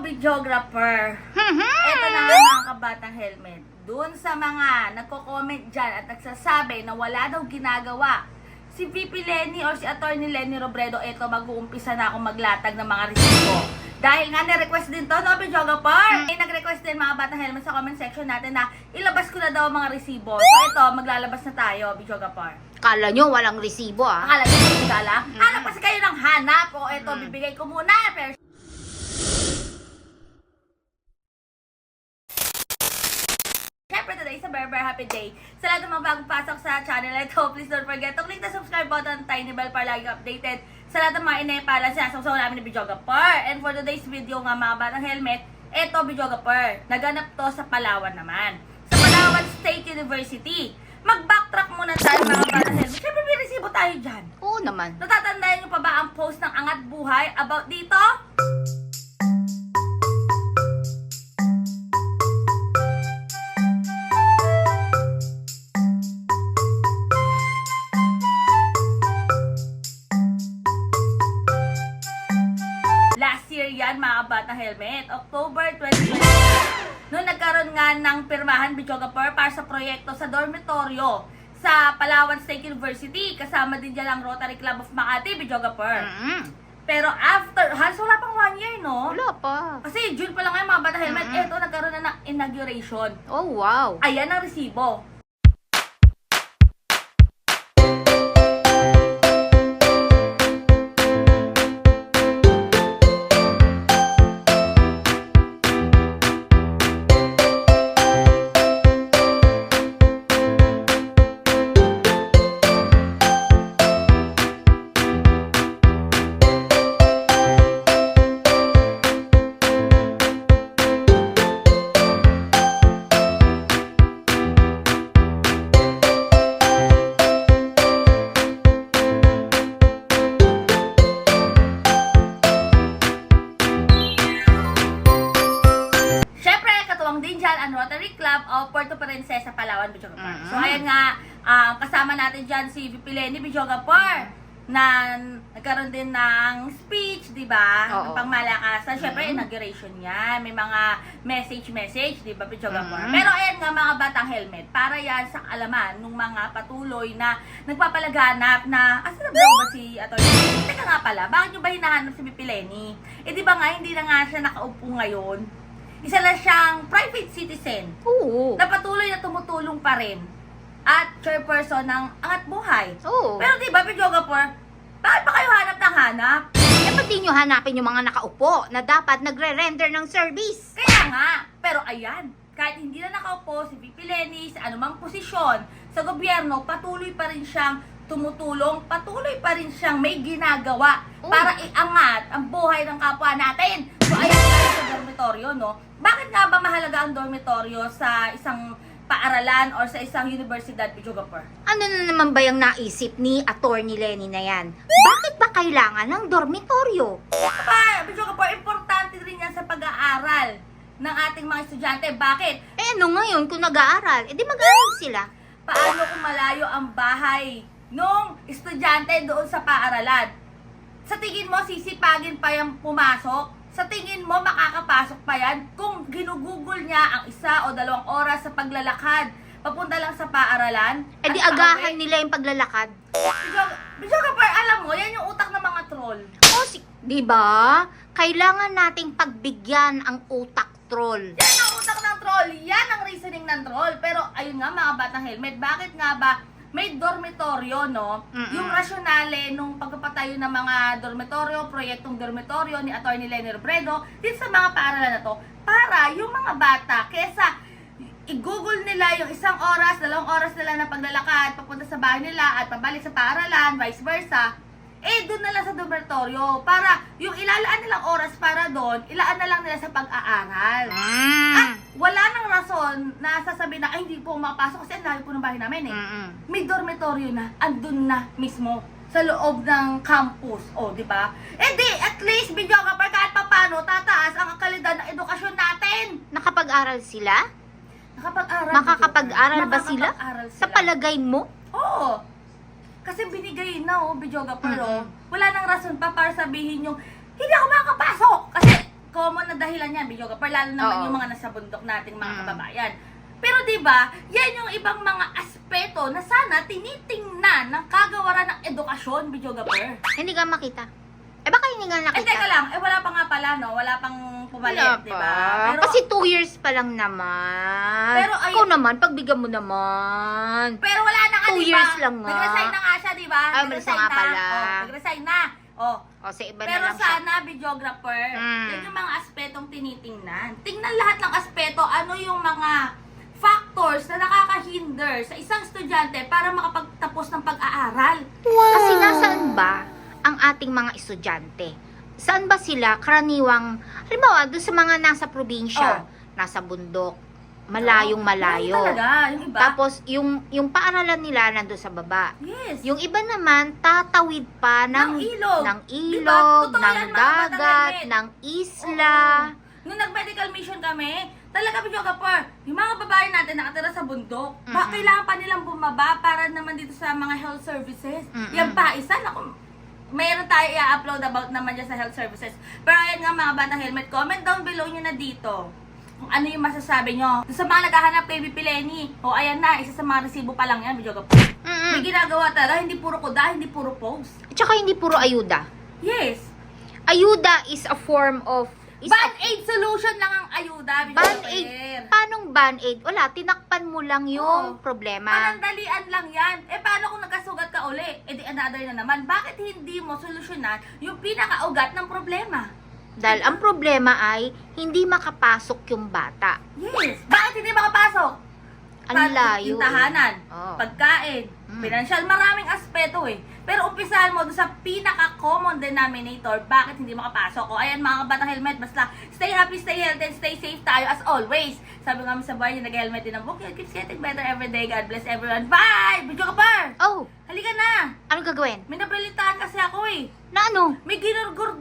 videographer. Mhm. Ito na nga mga kabatang helmet. Doon sa mga nagko-comment dyan at nagsasabi na wala daw ginagawa si VP Lenny or si Attorney Lenny Robredo, eto mag-uumpisa na ako maglatag ng mga resibo. Dahil nga na-request din to, no, videographer? Hmm. Eh, nag-request din mga batang helmet sa comment section natin na ilabas ko na daw mga resibo. So ito, maglalabas na tayo, videographer. Kala nyo walang resibo ah. Akala hindi gala? Mm. Hanap kasi kayo ng hanap. O ito, Mm. bibigay ko muna. Pero Siyempre today is a very very happy day. Sa lahat ng mga bagong pasok sa channel ito, please don't forget to click the subscribe button, tiny bell para lagi updated sa lahat ng mga inepala sinasawsaw namin ni Bijoga And for today's video nga mga batang helmet, eto Bijoga Naganap to sa Palawan naman. Sa Palawan State University. Mag-backtrack muna tayo mga batang helmet. Siyempre may resibo tayo dyan. Oo naman. Natatandaan niyo pa ba ang post ng Angat Buhay about dito? Yan mga batang helmet, October 2020. Noong nagkaroon nga ng pirmahan Bichogapur para sa proyekto sa dormitoryo sa Palawan State University. Kasama din dyan ang Rotary Club of Makati, Bichogapur. Mm. Pero after, halos wala pang one year, no? Wala pa. Kasi June pa lang ngayon mga bata helmet, Mm-mm. eto nagkaroon na ng inauguration. Oh wow. Ayan ang resibo. Puerto Princesa, Palawan, Bichogapur. Mm-mm. So, ayan nga, ah, kasama natin dyan si VP Lenny Bichogapur na nagkaroon din ng speech, di ba? Ng pangmalakasan. Siyempre, Mm-mm. inauguration yan. May mga message-message, di ba, Bichogapur? Mm-mm. Pero ayan nga, mga batang helmet, para yan sa alaman ng mga patuloy na nagpapalaganap na, asa na ba ba si Atty. Teka nga pala, bakit nyo ba hinahanap si Lenny? Eh, di ba nga, hindi na nga siya nakaupo ngayon isa lang siyang private citizen Oo. na patuloy na tumutulong pa rin at chairperson ng Angat Buhay. Oo. Pero di ba, Pidjogapur, bakit pa kayo hanap ng hanap? Eh, ba't di nyo hanapin yung mga nakaupo na dapat nagre-render ng service? Kaya nga, pero ayan, kahit hindi na nakaupo si VP Lenny sa anumang posisyon sa gobyerno, patuloy pa rin siyang tumutulong, patuloy pa rin siyang may ginagawa para iangat ang buhay ng kapwa natin. So ayan no? Bakit nga ba mahalaga ang dormitoryo sa isang paaralan or sa isang universidad, Pidjogapur? Ano na naman ba yung naisip ni Attorney Lenny na yan? Bakit ba kailangan ng dormitoryo? Pa, Pidjogapur, importante rin yan sa pag-aaral ng ating mga estudyante. Bakit? Eh ano ngayon kung nag-aaral? Eh di mag-aaral sila. paano kung malayo ang bahay nung estudyante doon sa paaralan? Sa tingin mo, sisipagin pa yung pumasok? Sa tingin mo, makakapasok pa yan kung ginugugol niya ang isa o dalawang oras sa paglalakad papunta lang sa paaralan? Eh di agahan pauwi? nila yung paglalakad. Bidyo ka alam mo, yan yung utak ng mga troll. O, si, di ba? Kailangan nating pagbigyan ang utak troll. Yan ang utak ng troll. Yan ang reasoning ng troll. Pero ayun nga mga batang helmet, bakit nga ba may dormitoryo, no? Mm-mm. Yung rasyonale nung pagpapatayo ng mga dormitoryo, proyektong dormitoryo ni Atty. Lenny Robredo, dito sa mga paaralan na to, para yung mga bata, kesa i-google nila yung isang oras, dalawang oras nila na paglalakad, papunta sa bahay nila at pabalik sa paaralan, vice versa, eh doon na lang sa dormitoryo para yung ilalaan nilang oras para doon, ilaan na lang nila sa pag-aaral. At Mm. Wala nang rason na sasabihin na, ay hindi po makapasok kasi ang layo po ng bahay namin eh. Mm-mm. May dormitoryo na, andun na mismo sa loob ng campus. O, di ba? Eh di, at least, video ka pa kahit papano, tataas ang kalidad ng edukasyon natin. Nakapag-aral sila? Nakapag-aral. Makakapag-aral ba sila? Makakapag-aral Sa palagay mo? Oo. Kasi binigay na, oh, Bidyoga, pero Mm-mm. wala nang rason pa para sabihin yung, hindi ako makakapasok. Common na dahilan yan, video ka. Lalo naman Oo. yung mga nasa bundok nating mga Mm. kababayan. Pero 'di ba, yan yung ibang mga aspeto na sana tinitingnan ng kagawaran ng edukasyon, video per. Hindi ka makita. Eh baka hindi nga Eh nakita. teka lang, eh wala pa nga pala no, wala pang pumalit, Wala 'di pa. ba? Pero Kasi two years pa lang naman. Pero ay- Ikaw naman, pagbigyan mo naman. pero wala na nga, Two 'di ba? years lang nga. Nag-resign na nga siya, 'di ba? Ah, umalis na nga pala. Oh, nag-resign na. Oh, O, sa iba Pero na lang siya. sana, videographer, Mm. yung mga aspetong tinitingnan. Tingnan lahat ng aspeto, ano yung mga factors na nakakahinder sa isang estudyante para makapagtapos ng pag-aaral. Kasi nasaan ba ang ating mga estudyante? Saan ba sila karaniwang, halimbawa, doon sa mga nasa probinsya, Oh. nasa bundok, malayong malayo. Ayun talaga, yung iba. Tapos, yung, yung paaralan nila nandun sa baba. yes. Yung iba naman, tatawid pa ng, Ng ilog. ng Diba? ilog, Totoo ng yan, dagat, ng isla. Oo. Nung nag-medical mission kami, talaga videographer, yung mga babae natin nakatira sa bundok, ba, Mm-mm. kailangan pa nilang bumaba para naman dito sa mga health services. Mm-mm. Yan pa, isa, naku, mayroon tayo i-upload about naman dyan sa health services. Pero ayan nga mga batang helmet, comment down below nyo na dito kung ano yung masasabi nyo. Sa mga naghahanap kay BP Lenny, o ayan na, isa sa mga resibo pa lang yan, videographer. Mm-mm. May ginagawa talaga, hindi puro kuda, hindi puro post. Tsaka hindi puro ayuda. Yes. Ayuda is a form of... Is a Band-aid solution lang ang ayuda, Band-aid. videographer. Paanong band-aid? Wala, tinakpan mo lang yung Oo. problema. Panandalian lang yan. Eh, paano kung nagkasugat ka uli? Eh, di another na naman. Bakit hindi mo solusyonan yung pinakaugat ng problema? Dahil ang problema ay hindi makapasok yung bata. Yes. Bakit hindi makapasok? Ang Pag- layo. Yung tahanan, Oo. pagkain, Mm. financial, maraming aspeto eh. Pero umpisahan mo doon sa pinaka-common denominator, bakit hindi makapasok? O ayan mga kabatang helmet, basta stay happy, stay healthy, and stay safe tayo as always. Sabi nga sa buhay niya, nag-helmet din ang book. It keeps getting better every day. God bless everyone. Bye! Video ka par! Oh, Halika na! ano gagawin? May nabalitaan kasi ako eh. Na ano? May ginurgur.